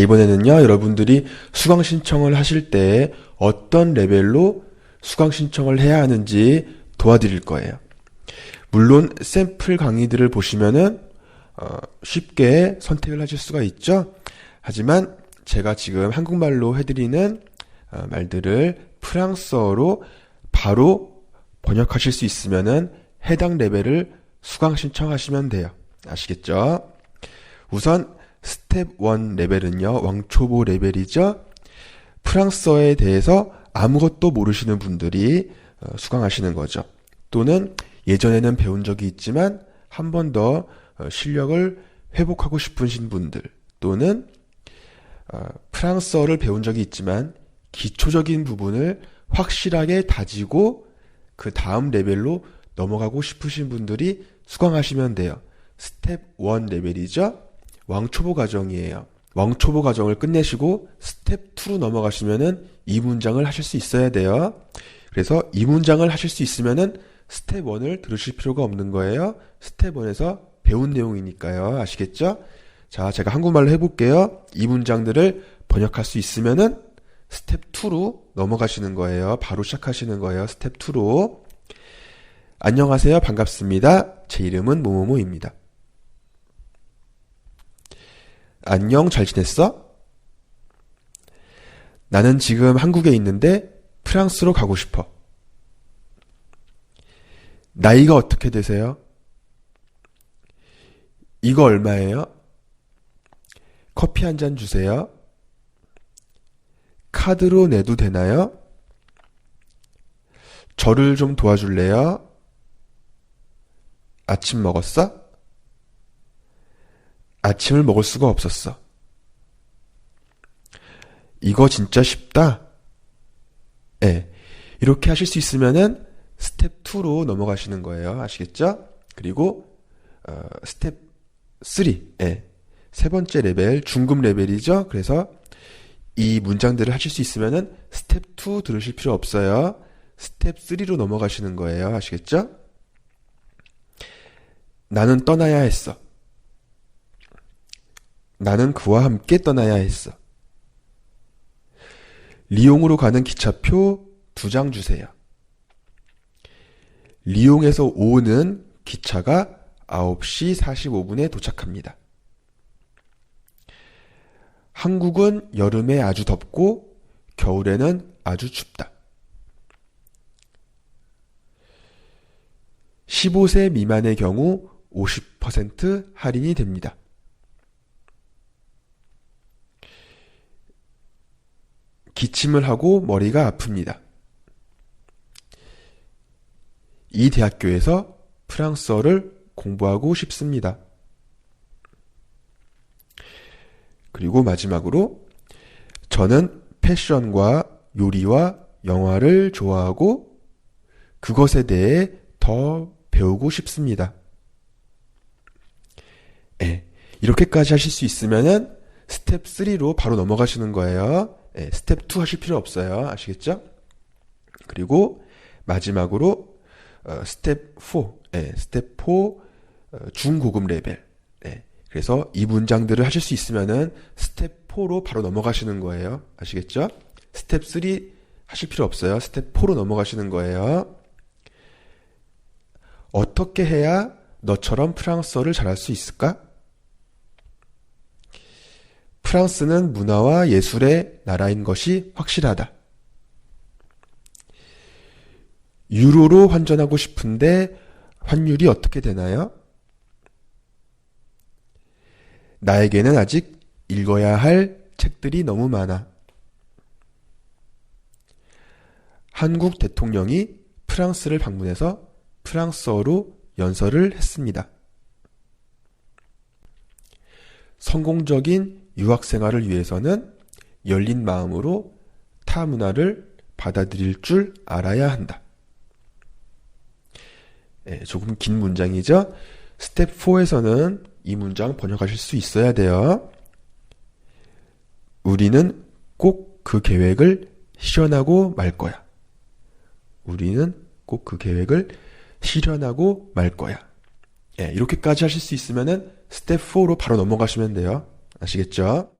이번에는요, 여러분들이 수강 신청을 하실 때 어떤 레벨로 수강 신청을 해야 하는지 도와드릴 거예요. 물론 샘플 강의들을 보시면은 어, 쉽게 선택을 하실 수가 있죠. 하지만 제가 지금 한국말로 해드리는 어, 말들을 프랑스어로 바로 번역하실 수 있으면은 해당 레벨을 수강 신청하시면 돼요. 아시겠죠? 우선 스텝 1 레벨은요, 왕초보 레벨이죠. 프랑스어에 대해서 아무것도 모르시는 분들이 어, 수강하시는 거죠. 또는 예전에는 배운 적이 있지만 한 번더 어, 실력을 회복하고 싶으신 분들 또는 어, 프랑스어를 배운 적이 있지만 기초적인 부분을 확실하게 다지고 그 다음 레벨로 넘어가고 싶으신 분들이 수강하시면 돼요. 스텝 1 레벨이죠. 왕초보 과정이에요. 왕초보 과정을 끝내시고 스텝 2로 넘어가시면은 이 문장을 하실 수 있어야 돼요. 그래서 이 문장을 하실 수 있으면은 스텝 1을 들으실 필요가 없는 거예요. 스텝 1에서 배운 내용이니까요. 아시겠죠? 자, 제가 한국말로 해볼게요. 이 문장들을 번역할 수 있으면은 스텝 2로 넘어가시는 거예요. 바로 시작하시는 거예요. 스텝 2로. 안녕하세요. 반갑습니다. 제 이름은 모모모입니다. 안녕, 잘 지냈어? 나는 지금 한국에 있는데 프랑스로 가고 싶어. 나이가 어떻게 되세요? 이거 얼마예요? 커피 한 잔 주세요. 카드로 내도 되나요? 저를 좀 도와줄래요? 아침 먹었어? 아침을 먹을 수가 없었어. 이거 진짜 쉽다? 예. 네. 이렇게 하실 수 있으면은 스텝 2로 넘어가시는 거예요. 아시겠죠? 그리고 어, 스텝 3. 예. 세 번째 레벨 중급 레벨이죠. 그래서 이 문장들을 하실 수 있으면은 스텝 2 들으실 필요 없어요. 스텝 3로 넘어가시는 거예요. 아시겠죠? 나는 떠나야 했어. 나는 그와 함께 떠나야 했어. 리옹으로 가는 기차표 두 장 주세요. 리옹에서 오는 기차가 9시 45분에 도착합니다. 한국은 여름에 아주 덥고 겨울에는 아주 춥다. 15세 미만의 경우 50% 할인이 됩니다. 기침을 하고 머리가 아픕니다. 이 대학교에서 프랑스어를 공부하고 싶습니다. 그리고 마지막으로 저는 패션과 요리와 영화를 좋아하고 그것에 대해 더 배우고 싶습니다. 예, 이렇게까지 하실 수 있으면은 스텝 3로 바로 넘어가시는 거예요. 예, 스텝 2 하실 필요 없어요. 아시겠죠? 그리고 마지막으로 어, 스텝 4, 예, 스텝 4 어, 중고급 레벨. 예, 그래서 이 문장들을 하실 수 있으면은 스텝 4로 바로 넘어가시는 거예요. 아시겠죠? 스텝 3 하실 필요 없어요. 스텝 4로 넘어가시는 거예요. 어떻게 해야 너처럼 프랑스어를 잘할 수 있을까? 프랑스는 문화와 예술의 나라인 것이 확실하다. 유로로 환전하고 싶은데 환율이 어떻게 되나요? 나에게는 아직 읽어야 할 책들이 너무 많아. 한국 대통령이 프랑스를 방문해서 프랑스어로 연설을 했습니다. 성공적인 유학 생활을 위해서는 열린 마음으로 타 문화를 받아들일 줄 알아야 한다. 네, 조금 긴 문장이죠? 스텝 4에서는 이 문장 번역하실 수 있어야 돼요. 우리는 꼭 그 계획을 실현하고 말 거야. 우리는 꼭 그 계획을 실현하고 말 거야. 예, 이렇게까지 하실 수 있으면은 스텝 4로 바로 넘어가시면 돼요. 아시겠죠?